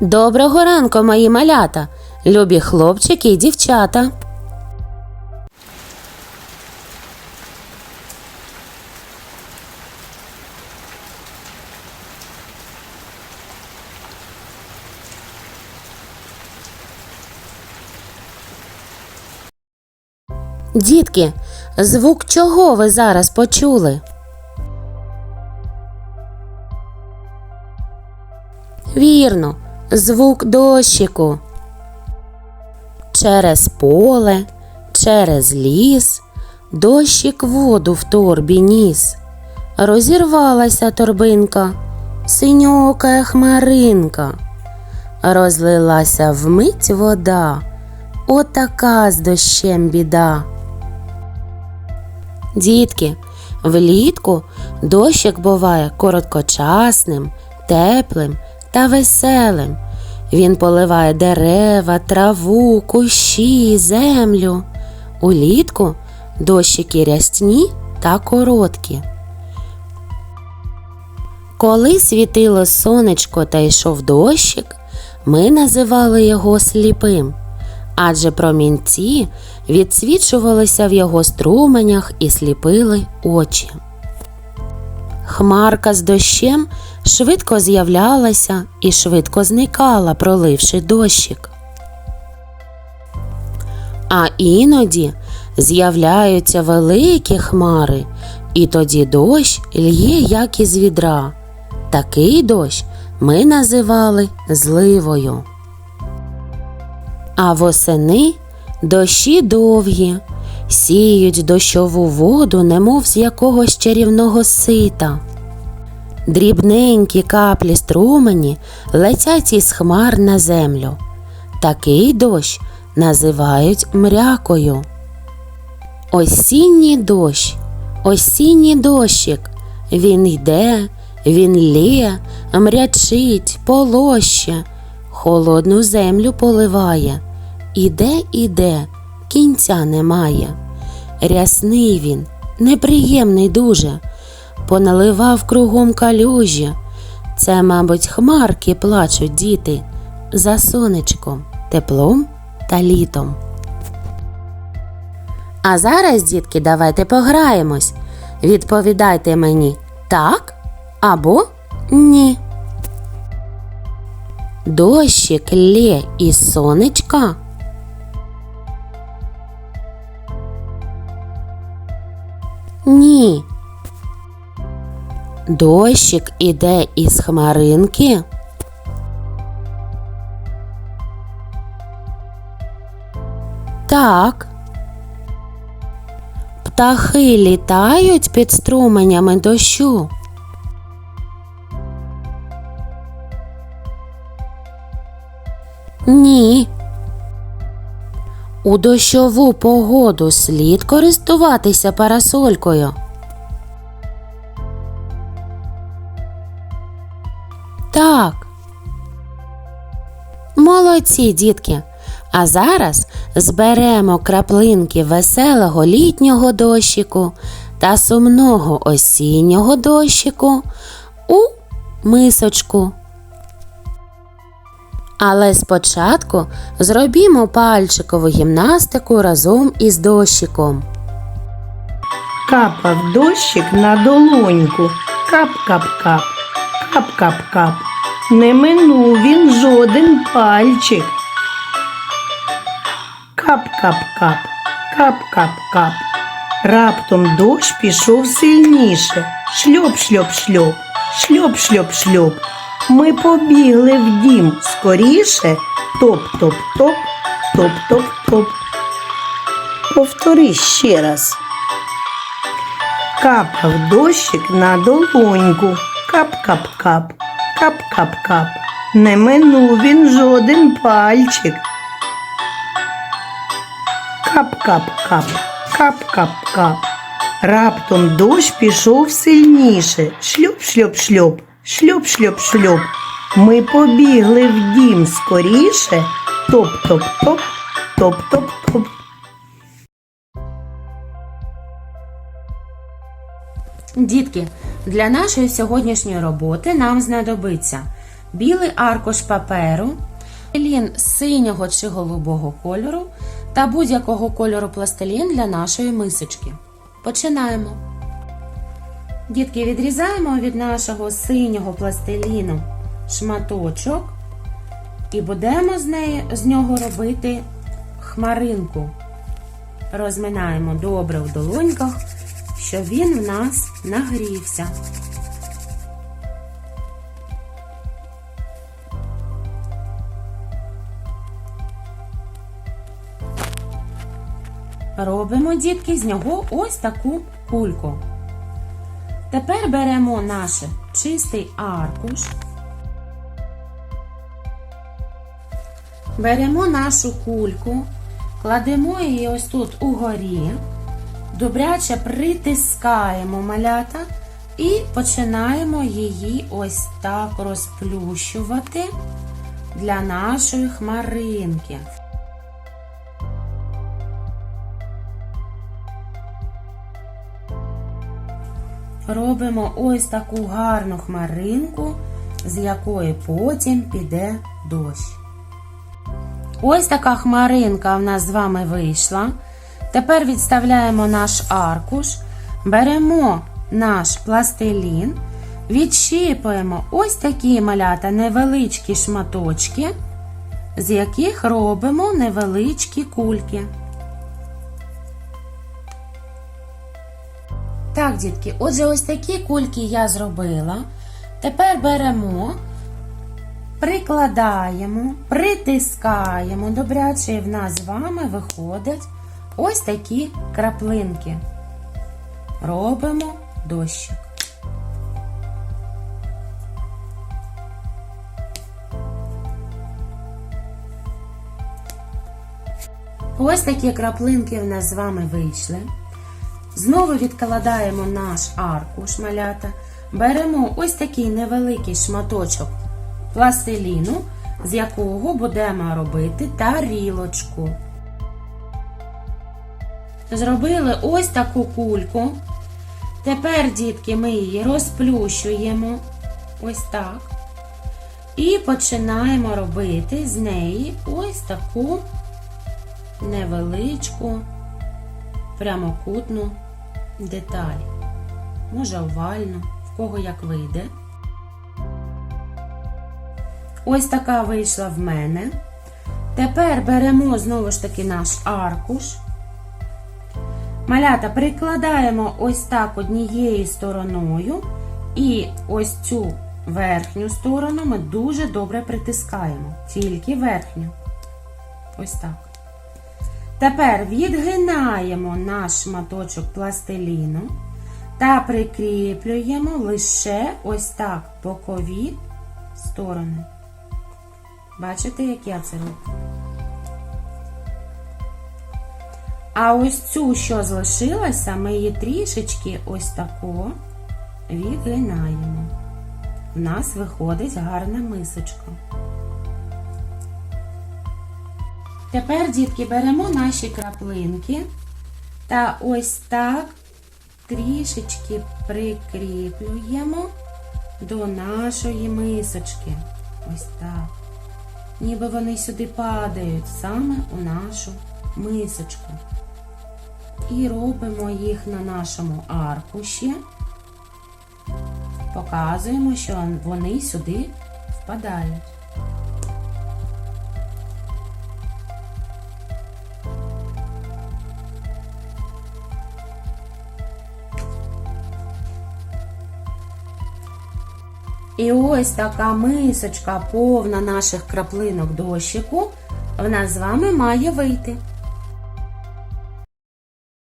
Доброго ранку, мої малята, любі хлопчики і дівчата. Дітки, звук чого ви зараз почули? Вірно, звук дощику. Через поле, через ліс, дощик воду в торбі ніс. Розірвалася торбинка, синьока хмаринка. Розлилася вмить вода, отака з дощем біда. Дітки, влітку дощик буває короткочасним, теплим та веселим. Він поливає дерева, траву, кущі, землю. Улітку дощики рясні та короткі. Коли світило сонечко та йшов дощик, ми називали його сліпим, адже промінці відсвічувалися в його струменях і сліпили очі. Хмарка з дощем швидко з'являлася і швидко зникала, проливши дощик. А іноді з'являються великі хмари, і тоді дощ лє як із відра. Такий дощ ми називали зливою. А восени дощі довгі, сіють дощову воду, немов з якогось чарівного сита. Дрібненькі каплі струмені летять із хмар на землю. Такий дощ називають мрякою. Осінній дощ, осінній дощик. Він йде, він лє, мрячить, полоще, холодну землю поливає. Іде, іде, кінця немає. Рясний він, неприємний дуже, поналивав кругом калюжі. Це, мабуть, хмарки плачуть діти за сонечком, теплом та літом. А зараз, дітки, давайте пограємось. Відповідайте мені так або ні. Дощик лє із сонечка. Ні. Дощик іде із хмаринки. Так. Птахи літають під струменями дощу. Ні. У дощову погоду слід користуватися парасолькою. Молодці, дітки. А зараз зберемо краплинки веселого літнього дощику та сумного осіннього дощику у мисочку. Але спочатку зробімо пальчикову гімнастику разом із дощиком. Капав дощик на долоньку. Кап-кап-кап, кап-кап-кап. Не минув він жоден пальчик. Кап-кап-кап, кап-кап-кап. Раптом дощ пішов сильніше. Шльоп-шльоп-шльоп, шльоп-шльоп-шльоп. Ми побігли в дім скоріше. Топ-топ-топ, топ-топ-топ. Повтори ще раз. Капав дощик на долоньку. Кап-кап-кап, кап-кап-кап. Не минув він жоден пальчик. Кап-кап-кап, кап-кап-кап. Раптом дощ пішов сильніше. Шльоп-шльоп-шльоп, шльоп-шльоп-шльоп. Ми побігли в дім скоріше. Топ-топ-топ, топ-топ-топ. Дітки, для нашої сьогоднішньої роботи нам знадобиться білий аркуш паперу, пластилін синього чи голубого кольору та будь-якого кольору пластилін для нашої мисочки. Починаємо. Дітки, відрізаємо від нашого синього пластиліну шматочок і будемо з, неї, з нього робити хмаринку. Розминаємо добре в долоньках, щоб він в нас нагрівся. Робимо, дітки, з нього ось таку кульку. Тепер беремо наш чистий аркуш, беремо нашу кульку, кладемо її ось тут угорі, добряче притискаємо малята і починаємо її ось так розплющувати для нашої хмаринки. Робимо ось таку гарну хмаринку, з якої потім піде дощ. Ось така хмаринка в нас з вами вийшла. Тепер відставляємо наш аркуш, беремо наш пластилін, відщіпуємо ось такі малята невеличкі шматочки, з яких робимо невеличкі кульки. Так, дітки, отже, ось такі кульки я зробила. Тепер беремо, прикладаємо, притискаємо. Добряче в нас з вами виходять ось такі краплинки. Робимо дощик. Ось такі краплинки в нас з вами вийшли. Знову відкладаємо наш аркуш малята, беремо ось такий невеликий шматочок пластиліну, з якого будемо робити тарілочку. Зробили ось таку кульку. Тепер, дітки, ми її розплющуємо ось так. І починаємо робити з неї ось таку невеличку прямокутну деталь. Може овальну, в кого як вийде. Ось така вийшла в мене. Тепер беремо знову ж таки наш аркуш. Малята прикладаємо ось так однією стороною, і ось цю верхню сторону ми дуже добре притискаємо. Тільки верхню. Ось так. Тепер відгинаємо наш шматочок пластиліну та прикріплюємо лише ось так бокові сторони. Бачите, як я це роблю? А ось цю, що залишилася, ми її трішечки ось тако відгинаємо. В нас виходить гарна мисочка. Тепер, дітки, беремо наші краплинки та ось так трішечки прикріплюємо до нашої мисочки. Ось так. Ніби вони сюди падають саме у нашу мисочку. І робимо їх на нашому аркуші. Показуємо, що вони сюди впадають. І ось така мисочка повна наших краплинок дощику в нас з вами має вийти.